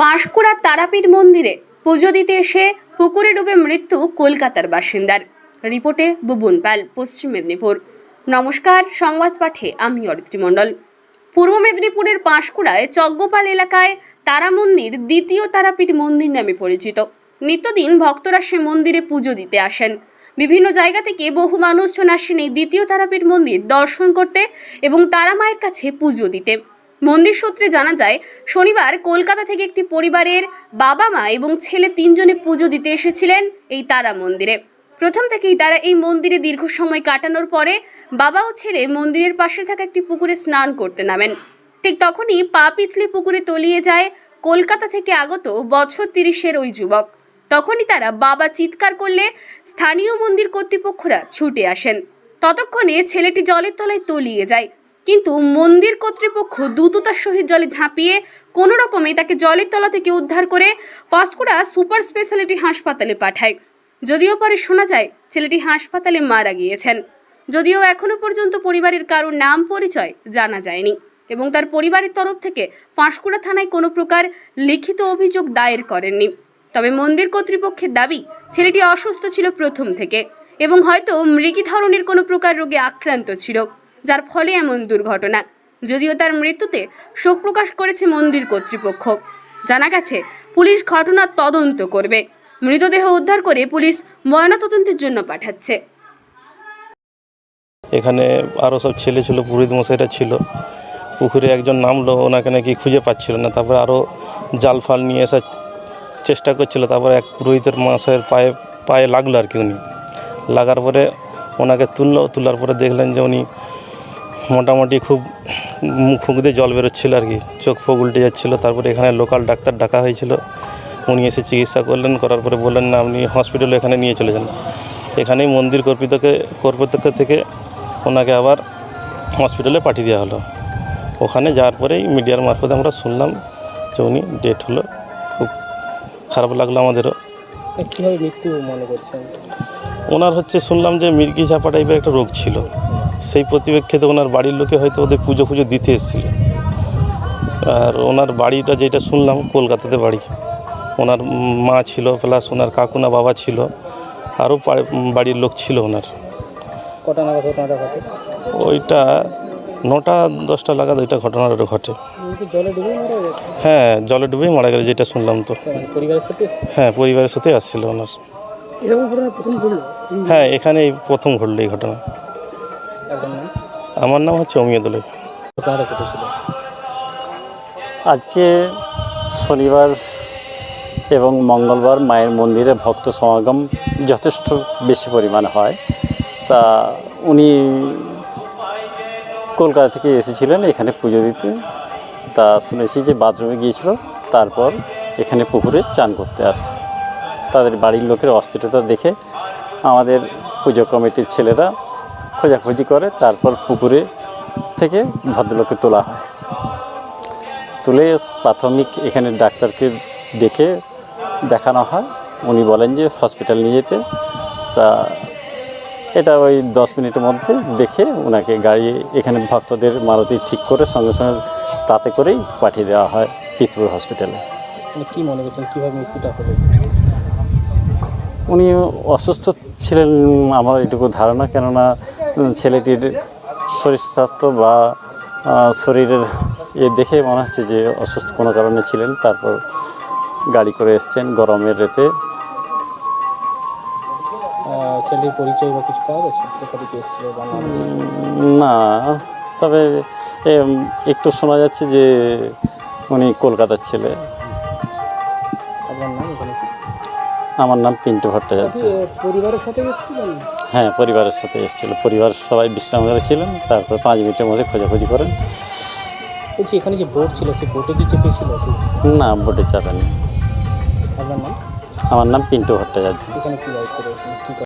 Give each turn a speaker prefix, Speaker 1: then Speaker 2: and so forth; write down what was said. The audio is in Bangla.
Speaker 1: পাঁশকুড়ার তারাপীঠ মন্দিরে পুজো দিতে এসে পুকুরে ডুবে মৃত্যু কলকাতার বাসিন্দার। রিপোর্টে বুবুন পাল, পশ্চিম মেদিনীপুর। নমস্কার, সংবাদ পাঠে আমি অরিত্রী মণ্ডল। পূর্ব মেদিনীপুরের পাঁশকুড়ায় চগ্গপাল এলাকায় তারা মন্দির দ্বিতীয় তারাপীঠ মন্দির নামে পরিচিত। নিত্যদিন ভক্তরা সে মন্দিরে পুজো দিতে আসেন। বিভিন্ন জায়গা থেকে বহু মানুষজন আসেন এই দ্বিতীয় তারাপীঠ মন্দির দর্শন করতে এবং তারা মায়ের কাছে পুজো দিতে। মন্দির সূত্রে জানা যায়, শনিবার কলকাতা থেকে একটি পরিবারের বাবা মা এবং ছেলে তিনজনে পুজো দিতে এসেছিলেন এই তারা মন্দিরে। প্রথম থেকেই তারা এই মন্দিরে দীর্ঘ সময় কাটানোর পরে বাবা ও ছেলে মন্দিরের পাশে থাকা একটি পুকুরে স্নান করতে নামেন। ঠিক তখনই পা পিছলে পুকুরে তলিয়ে যায় কলকাতা থেকে আগত বছর তিরিশের ওই যুবক। তখনই তারা বাবা চিৎকার করলে স্থানীয় মন্দির কর্তৃপক্ষরা ছুটে আসেন। ততক্ষণে ছেলেটি জলের তলায় তলিয়ে যায়। কিন্তু মন্দির কর্তৃপক্ষ দ্রুততার সহিত জলে ঝাঁপিয়ে কোনো রকমে তাকে জলের তলা থেকে উদ্ধার করে পাঁশকুড়া সুপার স্পেশালিটি হাসপাতালে পাঠায়। যদিও পরে শোনা যায়, ছেলেটি হাসপাতালে মারা গিয়েছেন। যদিও এখনও পর্যন্ত পরিবারের কারোর নাম পরিচয় জানা যায়নি এবং তার পরিবারের তরফ থেকে পাঁশকুড়া থানায় কোনো প্রকার লিখিত অভিযোগ দায়ের করেননি। তবে মন্দির কর্তৃপক্ষের দাবি, ছেলেটি অসুস্থ ছিল প্রথম থেকে এবং হয়তো মৃগী ধরনের কোনো প্রকার রোগে আক্রান্ত ছিল। যার ফলে এমন দুর্ঘটনা। যদিও তার মৃত্যুতে শোক প্রকাশ করেছে মন্দির কর্তৃপক্ষ। জানা গেছে, পুলিশ ঘটনার তদন্ত করবে। মৃতদেহ উদ্ধার করে পুলিশ ময়নাতদন্তের জন্য পাঠাচ্ছে।
Speaker 2: এখানে আরও সব ছেলে ছিল, পুরোহিত মশাইরা ছিল। পুকুরে একজন নামলো, ওনাকে নাকি খুঁজে পাচ্ছিল না। তারপরে আরও জাল ফাল নিয়ে আসার চেষ্টা করছিল। তারপরে এক পুরোহিতের মশাইয়ের পায়ে পায়ে লাগল আর কি উনি। লাগার পরে ওনাকে তুললো, তোলার পরে দেখলেন যে উনি মোটামুটি খুব মুখ ফুঁক দিয়ে জল বেরোচ্ছিল আর কি। চোখ ফোক উল্টে যাচ্ছিল। তারপরে এখানে লোকাল ডাক্তার ডাকা হয়েছিল। উনি এসে চিকিৎসা করলেন। করার পরে বললেন না আপনি হসপিটালে এখানে নিয়ে চলে যান। এখানেই মন্দির কর্তৃপক্ষকে কর্তৃপক্ষ থেকে ওনাকে আবার হসপিটালে পাঠিয়ে দেওয়া হলো। ওখানে যাওয়ার পরেই মিডিয়ার মারফতে আমরা শুনলাম যে উনি ডেট হলো। খুব খারাপ লাগল আমাদেরও।
Speaker 3: কীভাবে মৃত্যু মনে করছেন?
Speaker 2: ওনার হচ্ছে শুনলাম যে মির্গি ঝাপা টাইপের একটা রোগ ছিল। সেই প্রতিপক্ষেতে ওনার বাড়ির লোকে হয়তো ওদের পুজো ফুজো দিতে এসেছিল। আর ওনার বাড়িটা যেটা শুনলাম কলকাতাতে বাড়ি। ওনার মা ছিল প্লাস ওনার কাকুনা বাবা ছিল। আরও বাড়ির লোক ছিল ওনার।
Speaker 3: কটা নাগাদ ঘটনাটা ঘটে?
Speaker 2: ওইটা নটা দশটা লাগাদ ওইটা ঘটনাটা ঘটে। হ্যাঁ জলে ডুবেই মারা গেল যেটা শুনলাম তো।
Speaker 3: মানে পরিবারের সাথে
Speaker 2: হ্যাঁ পরিবারের সাথে আসছিল ওনার। হ্যাঁ এখানে প্রথম ঘটলো এই ঘটনা। আমার নাম হচ্ছে অমিয় দোলাই
Speaker 3: ঘটনাটা ঘটেছিল
Speaker 4: আজকে শনিবার এবং মঙ্গলবার মায়ের মন্দিরে ভক্ত সমাগম যথেষ্ট বেশি পরিমাণ হয়। তা উনি কলকাতা থেকে এসেছিলেন এখানে পুজো দিতে। তা শুনেছি যে বাথরুমে গিয়েছিল তারপর এখানে পুকুরে চান করতে আসে। তাদের বাড়ির লোকের অস্থিরতা দেখে আমাদের পুজো কমিটির ছেলেরা খোঁজাখুঁজি করে তারপর পুকুরে থেকে ভদ্রলোককে তোলা হয়। তুলে প্রাথমিক এখানে ডাক্তারকে ডেকে দেখানো হয়। উনি বলেন যে হসপিটাল নিয়ে যেতে। তা এটা ওই দশ মিনিটের মধ্যে দেখে ওনাকে গাড়ি এখানে ভক্তদের মারুতি ঠিক করে সঙ্গে সঙ্গে তাতে করেই পাঠিয়ে দেওয়া হয় পিতপুর হসপিটালে।
Speaker 3: মানে কী মনে করছেন কীভাবে মৃত্যুটা হলো?
Speaker 4: উনি অসুস্থ ছিলেন আমার এটুকু ধারণা কেননা ছেলেটির শরীর স্বাস্থ্য বা শরীরের এ দেখে মনে হচ্ছে যে অসুস্থ কোনো কারণে ছিলেন। তারপর গাড়ি করে এসছেন গরমের রেতে।
Speaker 3: ছেলেটির পরিচয় বা কিছু পাওয়া গেছে?
Speaker 4: না তবে একটু শোনা যাচ্ছে যে উনি কলকাতার ছেলে। আমার নাম পিন্টু ভট্টাচার্য।
Speaker 3: পরিবারের সাথে এসেছিলেন?
Speaker 4: হ্যাঁ পরিবারের সাথে এসেছিল। পরিবার সবাই বিশ্রাম করে ছিলেন তারপর পাঁচ মিনিটের মধ্যে খোঁজাখুঁজি করেন।
Speaker 3: বলছি এখানে যে বোট ছিল? সেই বোটে কি চেপেছিল ছিল?
Speaker 4: না বোটে চাপেনি আমার নাম পিন্টু ভট্টাচার্য।
Speaker 3: এখানে কি দায়িত্ব রয়েছে? কী